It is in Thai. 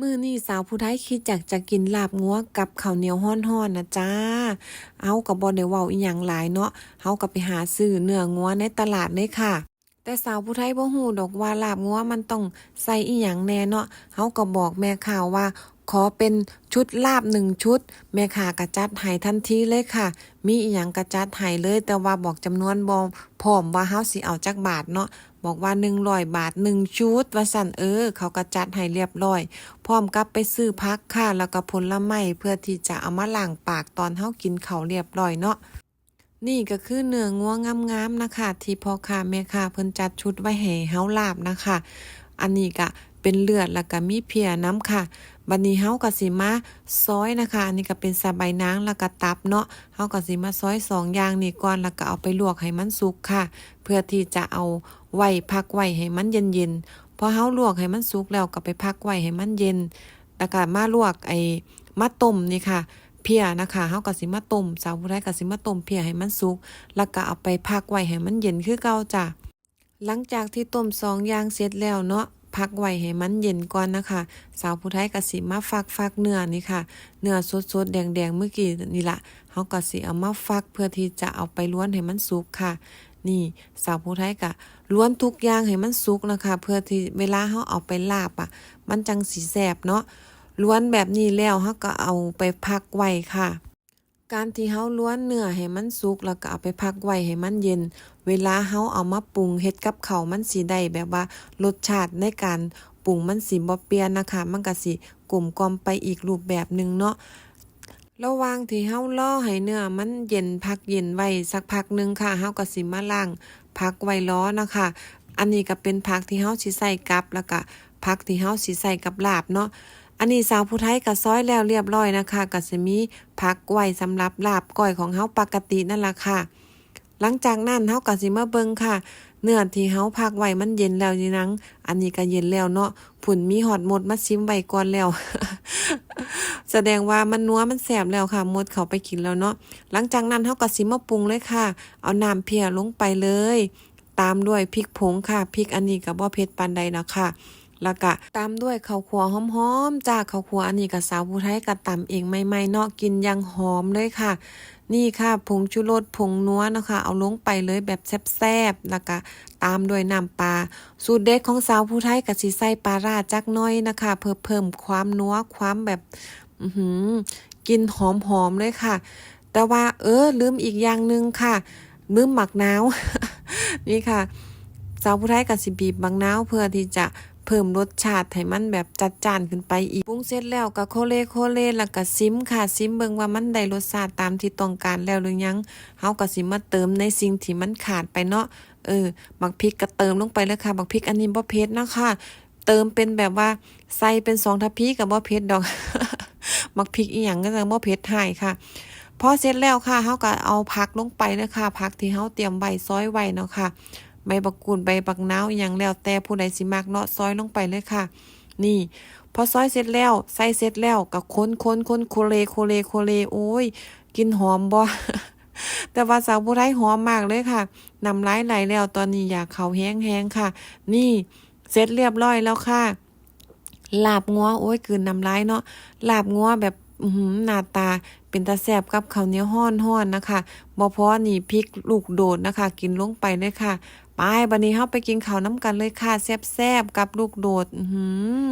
มื้อนี้สาวผู้ไทยคิดอยากจะกินลาบงัวกับข้าวเหนียวห้อนๆนะจ้า เอากับ่ได้เว้าอีหยังหลายเนาะเฮาก็ไปหาซื้อเนื้องัวในตลาดเลยค่ะ แต่สาวผู้ไทยบ่ฮู้ดอกว่าลาบงัวมันต้องใส่อีหยังแน่เนาะเฮาก็บอกแม่ข่าวว่า ขอเป็นชุดลาบหนึ่งชุด แม่ค้าก็จัดให้ทันทีเลยค่ะ มีอีหยังก็จัดให้เลย แต่ว่าบอกจำนวนบ่พร้อมว่าเฮาสิเอาจักบาทเนาะบอกว่า100บาท 1 ชุด ว่าสั่นเออ เขาก็จัดให้เรียบร้อย พร้อมกับไปซื้อพักค่ะ แล้วก็ผลไม้เพื่อที่จะเอามาล้างปากตอนเฮากินเขาเรียบร้อยเนาะนี่ก็คือเนื้องัวงามๆนะคะ ที่พ่อค้าแม่ค้าเพิ่นจัดชุดไว้ให้เฮาลาบนะคะ อันนี้ก็เป็นเลือดแล้วก็มีเพียน้ำค่ะ บัดนี้เฮาก็สิมาซอยนะคะ อันนี้ก็เป็นสะใบายนางแล้วก็ตับเนาะเฮาก็สิมาซอยสองอย่างนี้ก่อนแล้วก็เอาไปลวกให้มันสุกค่ะ เพื่อที่จะเอาไว้พักไว้ให้มันเย็นๆพอเฮาลวกให้มันสุกแล้วก็ไปพักไว้ให้มันเย็นแล้วก็มาลวกไอ้มาต้มนี่ค่ะเพียนะคะเฮาก็สิมาต้มสาวผู้ใดก็สิมาต้มเพียให้มันสุก แล้วก็เอาไปพักไว้ให้มันเย็นคือเก่าจ้ะหลังจากที่ต้มสองอย่างเสร็จแล้วเนาะ พักไว้ให้มันเย็นก่อนนะคะ สาวผู้ไทยก็สิมาฟักฟักเนื้อนี่ค่ะ เนื้อสดๆแดงๆเมื่อกี้นี่ละเฮาก็สิเอามาฟักเพื่อที่จะเอาไปล้วนให้มันสุกค่ะ นี่สาวผู้ไทยก็ล้วนทุกอย่างให้มันสุกนะคะ เพื่อที่เวลาเฮาเอาไปลาบอะ มันจังสีแสบเนาะล้วนแบบนี้แล้วเฮาก็เอาไปพักไว้ค่ะ การที่เฮาล้วนเนื้อให้มันสุกแล้วก็เอาไปพักไว้ให้มันเย็น เวลาเฮาเอามาปรุงเฮ็ดกับเขามันสิได้แบบว่ารสชาติในการปรุงมันสิบ่เปลี่ยนนะคะ มันก็สิกลมกลอมไปอีกรูปแบบหนึ่งเนาะระหว่างที่เฮารอให้เนื้อมันเย็นพักเย็นไว้สักพักหนึ่งค่ะเฮาก็สิมาล้างผักไว้ล้อนะคะ อันนี้ก็เป็นผักที่เฮาสิใส่กับแล้วก็ผักที่เฮาสิใส่กับลาบเนาะ อันนี้สาวผู้ไทยก็ซอยแล้วเรียบร้อยนะคะก็สิมีผักไว้สำหรับลาบก้อยของเฮาปกตินั่นล่ะค่ะ หลังจากนั้นเฮาก็สิมาเบิงค่ะ เนื้อที่เฮาพักไว้มันเย็นแล้วนี่นัง อันนี้ก็เย็นแล้วเนาะผุ่นมีหอดหมดมาชิมไว้ก่อนแล้ว แสดงว่ามันนัวมันแสบแล้วค่ะหมดเขาไปกินแล้วเนาะหลังจากนั้นเฮาก็สิมาปรุงเลยค่ะ เอาน้ำเพียลงไปเลย ตามด้วยพริกผงค่ะพริกอันนี้ก็บ่เผ็ดปานใดนะคะ แล้วก็ตามด้วยข้าวคั่วหอมๆจ้าข้าวคั่วอันนี้ก็สาวผู้ไทยก็ตำเองใหม่ๆเนาะกินยังหอมเลยค่ะ นี่ค่ะผงชูรสผงนัวนะคะ เอาลงไปเลยแบบแซ่บๆแล้วก็ตามด้วยน้ำปลาสูตรเด็ดของสาวผู้ไทยก็สิใส่ปลาราจักน้อยนะคะ เพื่อเพิ่มความนัวความแบบอือหือกินหอมๆเลยค่ะ แต่ว่าเออลืมอีกอย่างหนึ่งค่ะลืมหมักนาวนี่ค่ะสาวผู้ไทยกับสิบีบบางนาวเพื่อที่จะ เพิ่มรสชาติให้มันแบบจัดจ้านขึ้นไปอีกปรุงเสร็จแล้วก็โคเลโคเลแล้วก็ซิมค่ะซิมเบิ่งว่ามันได้รสชาติตามที่ต้องการแล้วหรือยังเฮาก็สิมาเติมในสิ่งที่มันขาดไปเนาะเออบักพริกก็เติมลงไปเลยค่ะบักพริกอันนี้บ่เผ็ดนะคะเติมเป็นแบบว่าใส่เป็นสองทัพพีกับบ่เผ็ดดอกมักพริกอีหยังก็จะบ่เผ็ดให้ค่ะพอเสร็จแล้วค่ะเฮาก็เอาผักลงไปเลยค่ะผักที่เฮาเตรียมไว้ซอยไว้เนาะค่ะ ใบบักกูดใบบักนาวอย่างแล้วแต่ผู้ใดสิมักเนาะซอยลงไปเลยค่ะ นี่ พอซอยเสร็จแล้ว ใส่เสร็จแล้วก็คนคนคนโคเลโคเลโคเลโอ้ย กินหอมบ่แต่ว่าสาวผู้ไทยหอมมากเลยค่ะนำลายไหลแล้วตอนนี้อยากเขาแห้งๆค่ะ นี่เสร็จเรียบร้อยแล้วค่ะ ลาบงัวโอ้ยกืนน้ำลายเนาะลาบงัวแบบหน้าตาเป็นตาแซบกับข้าวเหนียวห้อนๆนะคะบ่พอนี่พริกลูกโดดนะคะ กินลงไปเลยค่ะ ไปบัดนี้เฮาไปกินข้าวน้ำกันเลยค่ะแซ่บๆกับลูกโดด อือหือ